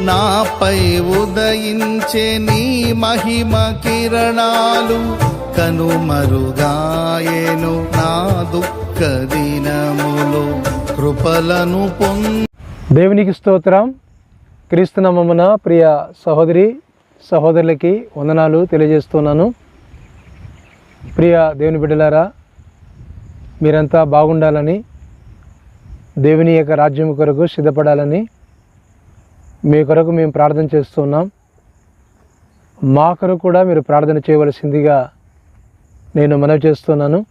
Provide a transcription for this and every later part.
నాపై ఉదయించే నీ మహిమ కిరణాలు కనుమరుగాయేను నా దుఃఖ దినములు కృపలను పొంద. దేవునికి స్తోత్రం. క్రీస్తునామమున ప్రియ సహోదరి సహోదరులకి వందనాలు తెలియజేస్తున్నాను. ప్రియ దేవుని బిడ్డలారా మీరంతా బాగుండాలని దేవుని యొక్క రాజ్యం కొరకు సిద్ధపడాలని మీ కొరకు మేము ప్రార్థన చేస్తున్నాం. మా కొరకు కూడా మీరు ప్రార్థన చేయవలసిందిగా నేను మనవి చేస్తున్నాను.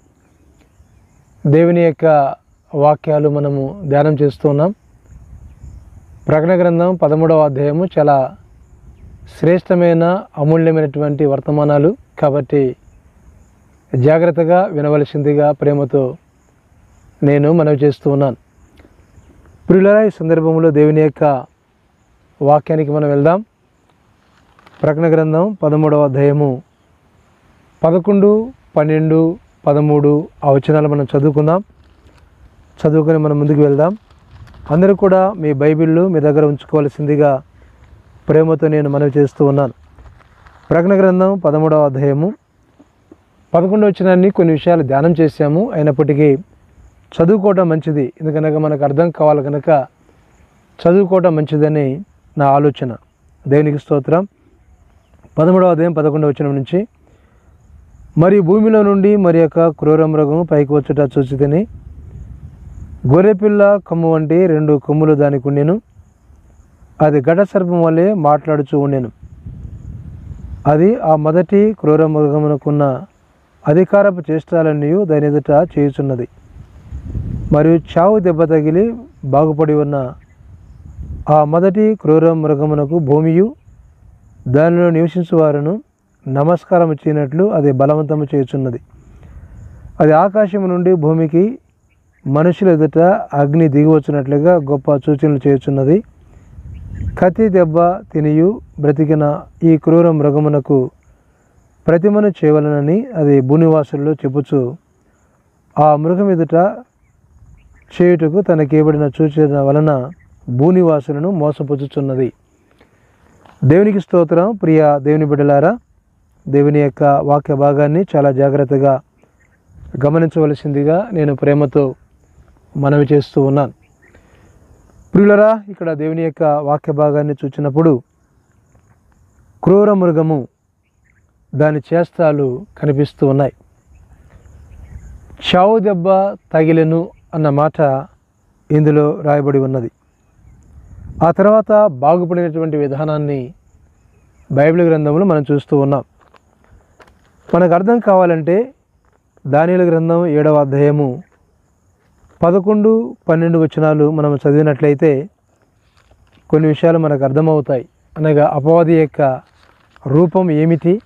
దేవుని యొక్క వాక్యాలు మనము ధ్యానం చేస్తున్నాం. ప్రకటన గ్రంథం పదమూడవ అధ్యాయము చాలా శ్రేష్టమైన అమూల్యమైనటువంటి వర్తమానాలు. కాబట్టి జాగ్రత్తగా వినవలసిందిగా ప్రేమతో నేను మనవి చేస్తూ ఉన్నాను ప్రియులరా ఈ సందర్భంలో దేవుని యొక్క వాక్యానికి మనం వెళ్దాం. ప్రకటన గ్రంథం పదమూడవ అధ్యాయము. పదకొండు పన్నెండు పదమూడు ఆ వచనాలు మనం చదువుకుందాం. చదువుకొని మనం ముందుకు వెళ్దాం. అందరూ కూడా మీ బైబిళ్ళు మీ దగ్గర ఉంచుకోవాల్సిందిగా ప్రేమతో నేను మనవి చేస్తూ ఉన్నాను. ప్రకటన గ్రంథం పదమూడవ అధ్యాయము. పదకొండు వచనాన్ని కొన్ని విషయాలు ధ్యానం చేశాము. అయినప్పటికీ చదువుకోవడం మంచిది. ఎందుకనగా మనకు అర్థం కావాలి కనుక చదువుకోవడం మంచిదని నా ఆలోచన. దేవునికి స్తోత్రం. పదమూడవ అధ్యాయం పదకొండవ వచనం నుంచి మరి భూమిలో నుండి మరి యొక్క క్రూర మృగం పైకి వచ్చుట చూసి తిని గొర్రెపిల్ల కొమ్ము వంటి రెండు కొమ్ములు దానికి ఉండెను. అది ఘట సర్పం వల్లే మాట్లాడుచూ ఉండెను. అది ఆ మొదటి క్రూర మృగమునకున్న అధికారపు చేష్టాలన్నీ దాని ఎదుట చేయుచున్నది. మరియు చావు దెబ్బ తగిలి బాగుపడి ఉన్న ఆ మొదటి క్రూర మృగమునకు భూమియు దానిలో నివసించువారును నమస్కారం చేయనట్లు అది బలవంతము చేయుచున్నది. అది ఆకాశం నుండి భూమికి మనుషుల ఎదుట అగ్ని దిగివచ్చినట్లుగా గొప్ప సూచనలు చేయుచున్నది. కత్తి దెబ్బ తినియు బ్రతికిన ఈ క్రూర మృగమునకు ప్రతిమను చేయవలనని అది భూనివాసుల్లో చెప్పుచు ఆ మృగం ఎదుట చేయుటకు తనకేబడిన సూచన వలన భూనివాసులను మోసపుచ్చుచున్నది. దేవునికి స్తోత్రం. ప్రియ దేవుని బిడ్డలారా దేవుని యొక్క వాక్య భాగాన్ని చాలా జాగ్రత్తగా గమనించవలసిందిగా నేను ప్రేమతో మనవి చేస్తూ ఉన్నాను. ప్రియులరా ఇక్కడ దేవుని యొక్క వాక్య భాగాన్ని చూచినప్పుడు క్రూర మృగము దాని చేస్తాలు కనిపిస్తూ ఉన్నాయి. చావు దెబ్బ తగిలెను అన్న మాట ఇందులో రాయబడి ఉన్నది. ఆ తర్వాత బాగుపడినటువంటి విధానాన్ని బైబిల్ గ్రంథంలో మనం చూస్తూ ఉన్నాం. మనకు అర్థం కావాలంటే దానిల గ్రంథం ఏడవ అధ్యాయము పదకొండు పన్నెండు వచనాలు మనం చదివినట్లయితే కొన్ని విషయాలు మనకు అర్థమవుతాయి. అనగా అపవాది యొక్క రూపం ఏమిటి?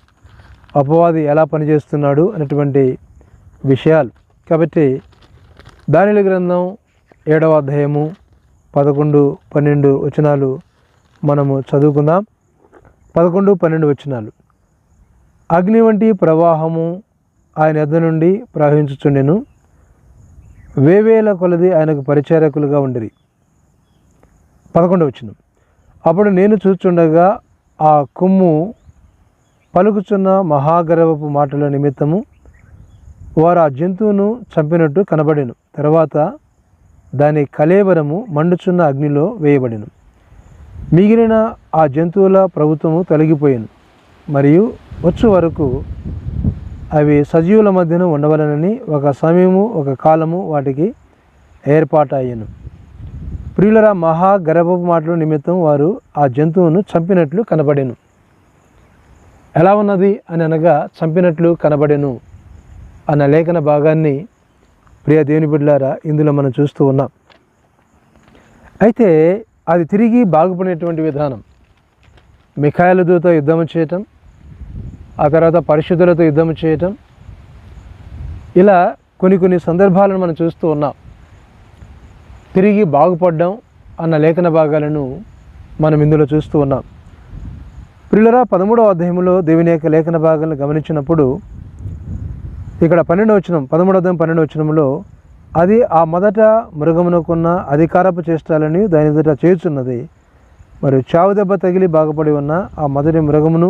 అపవాది ఎలా పనిచేస్తున్నాడు? అనేటువంటి విషయాలు. కాబట్టి దానిల గ్రంథం ఏడవ అధ్యాయము పదకొండు పన్నెండు వచనాలు మనము చదువుకుందాం. పదకొండు పన్నెండు వచనాలు. అగ్ని వంటి ప్రవాహము ఆయన ఎద్ద నుండి ప్రవహించుచుండెను. వేవేల కొలది ఆయనకు పరిచారకులుగా ఉండిరి. పదకొండు వచ్చిన అప్పుడు నేను చూచుండగా ఆ కొమ్ము పలుకుచున్న మహాగర్వపు మాటల నిమిత్తము వారు ఆ జంతువును చంపినట్టు కనబడెను. తర్వాత దాని కలేవరము మండుచున్న అగ్నిలో వేయబడిను. మిగిలిన ఆ జంతువుల ప్రభుత్వము తొలగిపోయాను. మరియు వచ్చు వరకు అవి సజీవుల మధ్యన ఉండవలనని ఒక సమయము ఒక కాలము వాటికి ఏర్పాటయ్యను. ప్రియులరా మహా గర్భపు మాటల నిమిత్తం వారు ఆ జంతువును చంపినట్లు కనబడెను. ఎలా ఉన్నది అని అనగా చంపినట్లు కనబడెను అన్న లేఖన భాగాన్ని ప్రియ దేవుని బిడ్డలారా ఇందులో మనం చూస్తూ ఉన్నాం. అయితే అది తిరిగి బాగుపడినటువంటి విధానం. మిఖాయిలతో యుద్ధం చేయటం ఆ తర్వాత పరిశుద్ధులతో యుద్ధం చేయటం ఇలా కొన్ని కొన్ని సందర్భాలను మనం చూస్తూ ఉన్నాం. తిరిగి బాగుపడడం అన్న లేఖన భాగాలను మనం ఇందులో చూస్తూ ఉన్నాం. పిల్లరా పదమూడవ అధ్యాయంలో దేవుని యొక్క లేఖన భాగాలను గమనించినప్పుడు ఇక్కడ పన్నెండు వచనం పదమూడవ పన్నెండు వచనంలో అది ఆ మొదట మృగమునకున్న అధికారపు చేష్టాలని దాని ఎదుట చేయుచున్నది. మరియు చావు దెబ్బ తగిలి బాగుపడి ఉన్న ఆ మొదటి మృగమును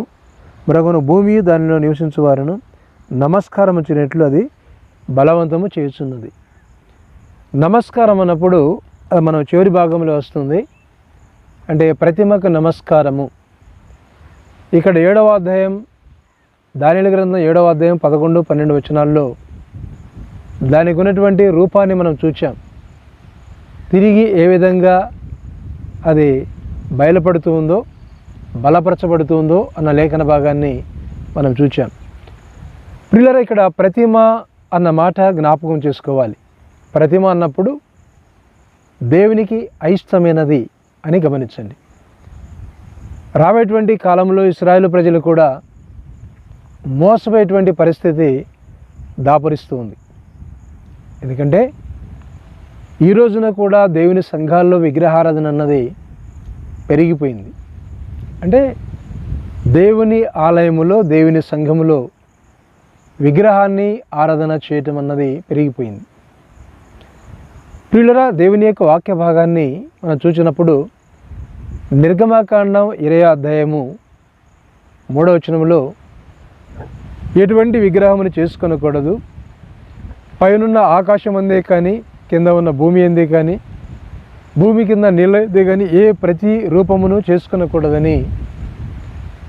మృగమును భూమి దానిలో నివసించు వారును నమస్కారం వచ్చినట్లు అది బలవంతము చేస్తున్నది నమస్కారం అన్నప్పుడు అది మనం చివరి భాగంలో వస్తుంది. అంటే ప్రతిమకు నమస్కారము. ఇక్కడ ఏడవ అధ్యాయం దానిల గ్రంథం ఏడవ అధ్యాయం పదకొండు పన్నెండు వచనాల్లో దానికి ఉన్నటువంటి రూపాన్ని మనం చూచాం. తిరిగి ఏ విధంగా అది బయలుపడుతూ ఉందో బలపరచబడుతూ ఉందో అన్న లేఖన భాగాన్ని మనం చూచాం. పిల్లల ఇక్కడ ప్రతిమ అన్న మాట జ్ఞాపకం చేసుకోవాలి. ప్రతిమ అన్నప్పుడు దేవునికి అయిష్టమైనది అని గమనించండి. రాబేటువంటి కాలంలో ఇస్రాయేల్ ప్రజలు కూడా మోసపోయేటువంటి పరిస్థితి దాపరిస్తూ ఉంది. ఎందుకంటే ఈ రోజున కూడా దేవుని సంఘాల్లో విగ్రహారాధన అన్నది పెరిగిపోయింది. అంటే దేవుని ఆలయములో దేవుని సంఘములో విగ్రహాన్ని ఆరాధన చేయటం అన్నది పెరిగిపోయింది. పిల్లరా దేవుని యొక్క వాక్య భాగాన్ని మనం చూసినప్పుడు నిర్గమాకాండం ఇరవై అధ్యాయము మూడవచనంలో ఎటువంటి విగ్రహమును చేసుకొనకూడదు. పైనున్న ఆకాశం అందే కానీ కింద ఉన్న భూమి అందే కానీ భూమి కింద నీళ్ళదే కానీ ఏ ప్రతి రూపమును చేసుకొనకూడదని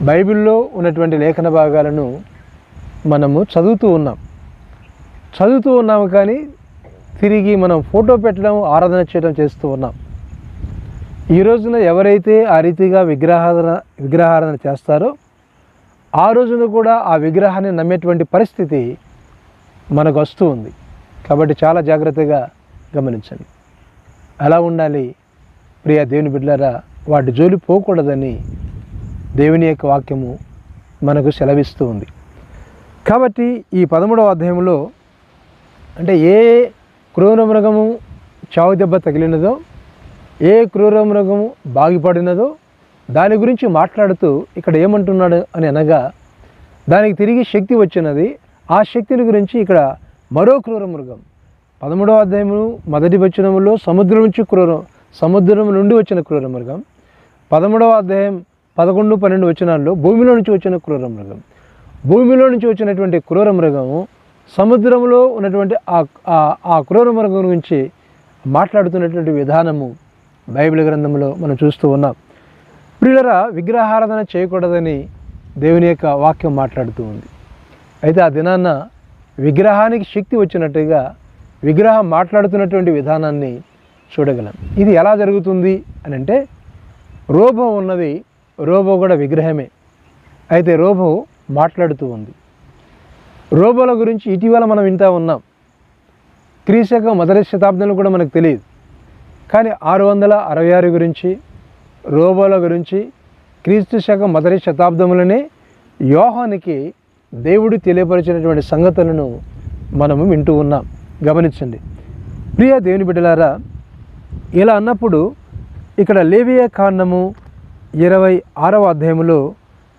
బైబిల్లో ఉన్నటువంటి లేఖన భాగాలను మనము చదువుతూ ఉన్నాం. చదువుతూ ఉన్నాము కానీ తిరిగి మనం ఫోటో పెట్టడం ఆరాధన చేయడం చేస్తూ ఉన్నాం. ఈ రోజున ఎవరైతే ఆ రీతిగా విగ్రహారాధన విగ్రహారాధన చేస్తారో ఆ రోజున కూడా ఆ విగ్రహాన్ని నమ్మేటువంటి పరిస్థితి మనకు వస్తూ ఉంది. కాబట్టి చాలా జాగ్రత్తగా గమనించండి. అలా ఉండాలి. ప్రియ దేవుని బిడ్డలారా వాటి జోలి పోకూడదని దేవుని యొక్క వాక్యము మనకు సెలవిస్తూ ఉంది. కాబట్టి ఈ పదమూడవ అధ్యాయంలో అంటే ఏ క్రూర మృగము చావు దెబ్బ తగిలినదో ఏ క్రూర మృగము బాగిపడినదో దాని గురించి మాట్లాడుతూ ఇక్కడ ఏమంటున్నాడు అని అనగా దానికి తిరిగి శక్తి వచ్చినది ఆ శక్తిని గురించి ఇక్కడ మరో క్రూర మృగం. పదమూడవ అధ్యాయము మొదటి వచనములో సముద్రం నుంచి క్రూర సముద్రం నుండి వచ్చిన క్రూర మృగం. పదమూడవ అధ్యాయం పదకొండు పన్నెండు వచనాల్లో భూమిలో నుంచి వచ్చిన క్రూర మృగం. భూమిలో నుంచి వచ్చినటువంటి క్రూర మృగము సముద్రంలో ఉన్నటువంటి ఆ ఆ- ఆ క్రూర మృగం గురించి మాట్లాడుతున్నటువంటి విధానము బైబిల్ గ్రంథంలో మనం చూస్తూ ఉన్నాం. ప్రియులరా విగ్రహారాధన చేయకూడదని దేవుని యొక్క వాక్యం మాట్లాడుతూ ఉంది. అయితే ఆ దినాన్న విగ్రహానికి శక్తి వచ్చినట్టుగా విగ్రహం మాట్లాడుతున్నటువంటి విధానాన్ని చూడగలం. ఇది ఎలా జరుగుతుంది అని అంటే రోబో ఉన్నది రోబో కూడా విగ్రహమే. అయితే రోబో మాట్లాడుతూ ఉంది. రోబోల గురించి ఇటీవల మనం వింటా ఉన్నాం. క్రీశకం మొదటి శతాబ్దంలో కూడా మనకు తెలియదు. కానీ ఆరు వందల అరవై ఆరు గురించి రోబోల గురించి క్రీస్తు శక మొదటి శతాబ్దంలోనే యోహానికి దేవుడు తెలియపరిచినటువంటి సంగతులను మనము వింటూ ఉన్నాం. గమనించండి. ప్రియ దేవుని బిడ్డలారా ఇలా అన్నప్పుడు ఇక్కడ లేవియ కాండము ఇరవై ఆరవ అధ్యాయములో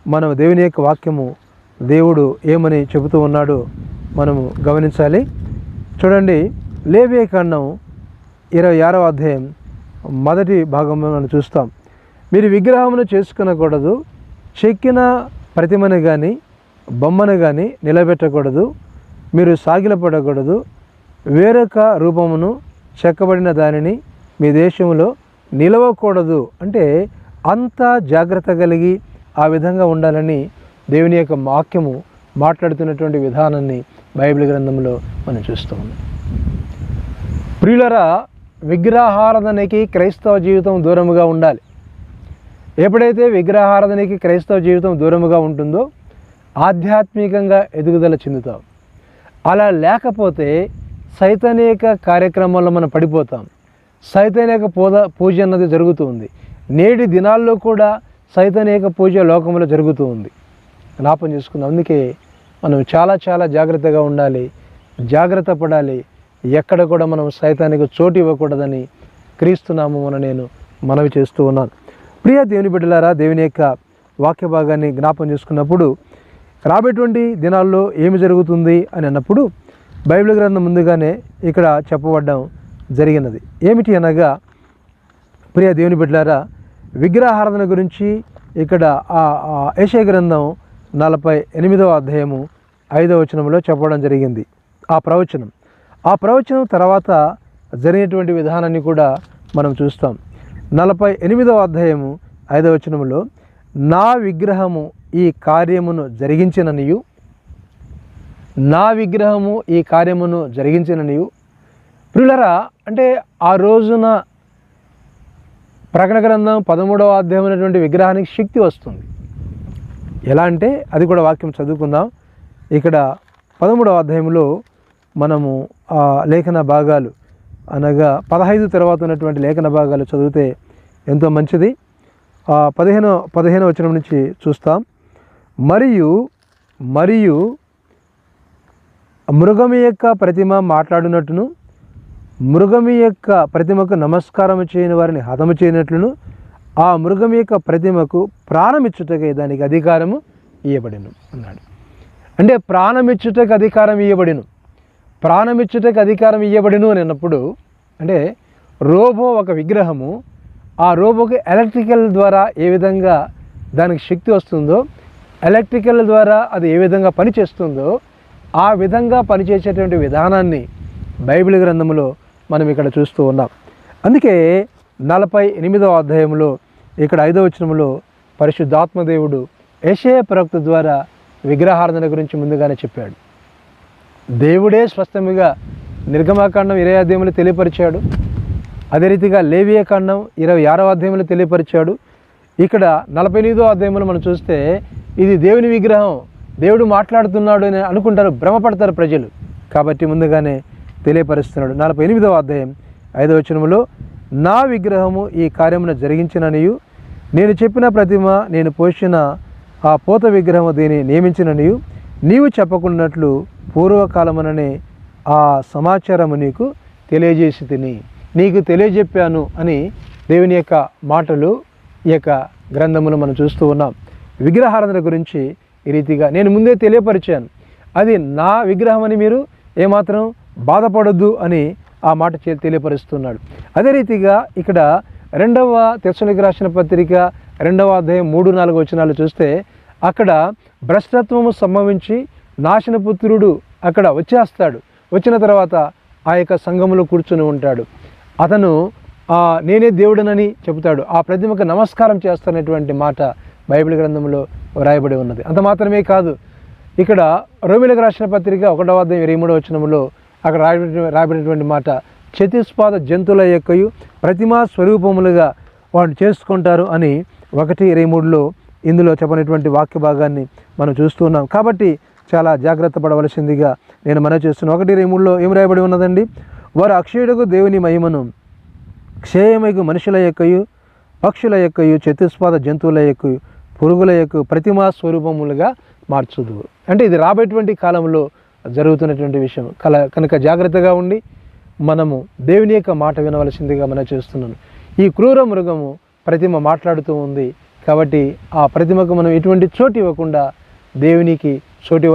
మనం దేవుని యొక్క వాక్యము దేవుడు ఏమని చెబుతూ ఉన్నాడో మనము గమనించాలి. చూడండి లేవియ కాండం ఇరవై ఆరవ అధ్యాయం మొదటి భాగంలో మనం చూస్తాం. మీరు విగ్రహమును చేసుకునకూడదు చెక్కిన ప్రతిమను కానీ బొమ్మను కానీ నిలబెట్టకూడదు మీరు సాగిలపడకూడదు వేరొక రూపమును చెక్కబడిన దానిని మీ దేశంలో నిలవకూడదు. అంటే అంత జాగ్రత్త కలిగి ఆ విధంగా ఉండాలని దేవుని యొక్క వాక్యము మాట్లాడుతున్నటువంటి విధానాన్ని బైబిల్ గ్రంథంలో మనం చూస్తూ ఉన్నాం. ప్రియులరా విగ్రహారాధనకి క్రైస్తవ జీవితం దూరముగా ఉండాలి. ఎప్పుడైతే విగ్రహారాధనకి క్రైస్తవ జీవితం దూరముగా ఉంటుందో ఆధ్యాత్మికంగా ఎదుగుదల చెందుతాం. అలా లేకపోతే సైతనేక కార్యక్రమాల్లో మనం పడిపోతాం. సైతనేక పూజ పూజ అన్నది జరుగుతూ ఉంది నేటి దినాల్లో కూడా సైతనేక పూజ లోకంలో జరుగుతూ ఉంది జ్ఞాపం చేసుకుందాం. అందుకే మనం చాలా చాలా జాగ్రత్తగా ఉండాలి. జాగ్రత్త పడాలి. ఎక్కడ కూడా మనం సైతానికి చోటు ఇవ్వకూడదని క్రీస్తునామమున నేను మనవి చేస్తూ ఉన్నాను. ప్రియ దేవుని బిడ్డలారా దేవుని యొక్క వాక్య భాగాన్ని జ్ఞాపం చేసుకున్నప్పుడు రాబేటువంటి దినాల్లో ఏమి జరుగుతుంది అని అన్నప్పుడు బైబిల్ గ్రంథం ముందుగానే ఇక్కడ చెప్పబడ్డం జరిగినది. ఏమిటి అనగా ప్రియ దేవుని బిడ్డలారా విగ్రహారాధన గురించి ఇక్కడ ఆ ఆ గ్రంథం నలభై ఎనిమిదవ అధ్యాయము ఐదవ వచనంలో చెప్పడం జరిగింది. ఆ ప్రవచనం. ఆ ప్రవచనం తర్వాత జరిగినటువంటి విధానాన్ని కూడా మనం చూస్తాం. నలభై ఎనిమిదవ అధ్యాయము ఐదవ వచనములో నా విగ్రహము ఈ కార్యమును జరిగించిననియు. నా విగ్రహము ఈ కార్యమును జరిగించిననియు. ప్రియులరా అంటే ఆ రోజున ప్రకటన గ్రంథం పదమూడవ అధ్యాయం అనేటువంటి విగ్రహానికి శక్తి వస్తుంది. ఎలా అంటే అది కూడా వాక్యం చదువుకుందాం. ఇక్కడ పదమూడవ అధ్యాయంలో మనము ఆ లేఖన భాగాలు అనగా పదహైదు తర్వాత ఉన్నటువంటి లేఖన భాగాలు చదివితే ఎంతో మంచిది. ఆ పదిహేను పదిహేను వచనం నుంచి చూస్తాం. మరియు మరియు మృగము యొక్క ప్రతిమ మాట్లాడినట్టును మృగము యొక్క ప్రతిమకు నమస్కారం చేయని వారిని హతము చేయనట్లును ఆ మృగం యొక్క ప్రతిమకు ప్రాణమిచ్చుటకే దానికి అధికారము ఇవ్వబడిను అన్నాడు. అంటే ప్రాణమిచ్చుటకు అధికారం ఇవ్వబడిను ప్రాణమిచ్చుటకు అధికారం ఇవ్వబడిను అని అన్నప్పుడు అంటే రోబో ఒక విగ్రహము ఆ రోబోకి ఎలక్ట్రికల్ ద్వారా ఏ విధంగా దానికి శక్తి వస్తుందో ఎలక్ట్రికల్ ద్వారా అది ఏ విధంగా పనిచేస్తుందో ఆ విధంగా పనిచేసేటువంటి విధానాన్ని బైబిల్ గ్రంథంలో మనం ఇక్కడ చూస్తూ ఉన్నాం. అందుకే నలభై ఎనిమిదవ అధ్యాయంలో ఇక్కడ ఐదవ వచనంలో పరిశుద్ధాత్మదేవుడు యశయ ప్రవక్త ద్వారా విగ్రహారాధన గురించి ముందుగానే చెప్పాడు. దేవుడే స్పష్టముగా నిర్గమాకాండం ఇరవై అధ్యాయంలో తెలియపరిచాడు. అదే రీతిగా లేవియ కాండం ఇరవై ఆరవ అధ్యాయంలో తెలియపరిచాడు. ఇక్కడ నలభై ఎనిమిదో అధ్యాయంలో మనం చూస్తే ఇది దేవుని విగ్రహం దేవుడు మాట్లాడుతున్నాడు అని అనుకుంటారు భ్రమపడతారు ప్రజలు. కాబట్టి ముందుగానే తెలియపరుస్తున్నాడు. నలభై ఎనిమిదవ అధ్యాయం ఐదవ వచనములో నా విగ్రహము ఈ కార్యమును జరిగించిననియు నేను చెప్పిన ప్రతిమ నేను పోషిన ఆ పోత విగ్రహము దీన్ని నియమించిననియు నీవు చెప్పకున్నట్లు పూర్వకాలముననే ఆ సమాచారము నీకు తెలియజేసి తిని. నీకు తెలియజెప్పాను అని దేవుని యొక్క మాటలు ఈ యొక్క గ్రంథములు మనం చూస్తూ ఉన్నాం. విగ్రహారాధన గురించి ఈ రీతిగా నేను ముందే తెలియపరిచాను. అది నా విగ్రహం అని మీరు ఏమాత్రం బాధపడొద్దు అని ఆ మాట చే- తెలియపరుస్తున్నాడు. అదే రీతిగా ఇక్కడ రెండవ తెస్సలోనికి రాసిన పత్రిక రెండవ అధ్యాయం మూడు నాలుగు వచనాలు చూస్తే అక్కడ భ్రష్టత్వము సంభవించి నాశనపుత్రుడు అక్కడ వచ్చేస్తాడు. వచ్చిన తర్వాత ఆ యొక్క సంఘములో కూర్చుని ఉంటాడు. అతను ఆ, నేనే దేవుడనని చెబుతాడు. ఆ ప్రతిమకు నమస్కారం చేస్తున్నటువంటి మాట బైబిల్ గ్రంథంలో వ్రాయబడి ఉన్నది. అంత మాత్రమే కాదు. ఇక్కడ రోమిలకు రాసిన పత్రిక ఒకటవ అధ్యాయం ఇరవై మూడవ వచనంలో అక్కడ రాయబడి రాయబడినటువంటి మాట చతుస్పాద జంతువుల యొక్కయు ప్రతిమా స్వరూపములుగా వాళ్ళు చేసుకుంటారు అని ఒకటి ఇరవై మూడులో ఇందులో చెప్పినటువంటి వాక్య భాగాన్ని మనం చూస్తున్నాం కాబట్టి చాలా జాగ్రత్త పడవలసిందిగా నేను మనవి చేస్తున్నాను. ఒకటి రేముల్లో ఏం రాయబడి ఉన్నదండి? వారు అక్షయుడకు దేవుని మహిమను క్షేయమైకు మనుషుల యొక్కయు పక్షుల యొక్కయు చతుస్పాద జంతువుల యొక్కయు పురుగుల యొక్క ప్రతిమా స్వరూపములుగా మార్చుదు అంటే ఇది రాబోయేటువంటి కాలంలో జరుగుతున్నటువంటి విషయం. కల కనుక జాగ్రత్తగా ఉండి మనము దేవుని యొక్క మాట వినవలసిందిగా మనం చేస్తున్నాను. ఈ క్రూర మృగము ప్రతిమ మాట్లాడుతూ ఉంది కాబట్టి ఆ ప్రతిమకు మనం ఎటువంటి చోటు ఇవ్వకుండా దేవునికి చోటు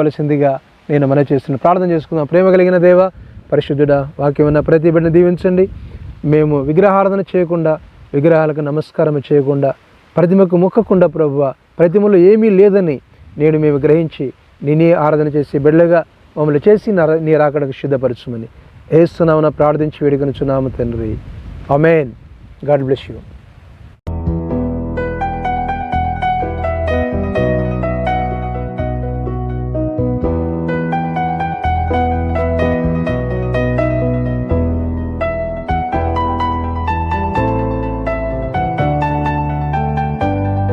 నేను మన చేస్తున్నాను. ప్రార్థన చేసుకుందాం. ప్రేమ కలిగిన దేవ పరిశుద్ధుడా వాక్యం ఉన్న ప్రతి బిడ్డను దీవించండి. మేము విగ్రహారాధన చేయకుండా విగ్రహాలకు నమస్కారం చేయకుండా ప్రతిమకు మొక్కకుండా ప్రభువ ప్రతిమలో ఏమీ లేదని నేను మేము గ్రహించి నేనే ఆరాధన చేసి బిడ్డలుగా మమ్మల్ని చేసి నీ రాకడకు సిద్ధపరచుమని. ఏస్తున్నామని ప్రార్థించి వేడుకొనుచున్నాము తండ్రి. Amen god bless you.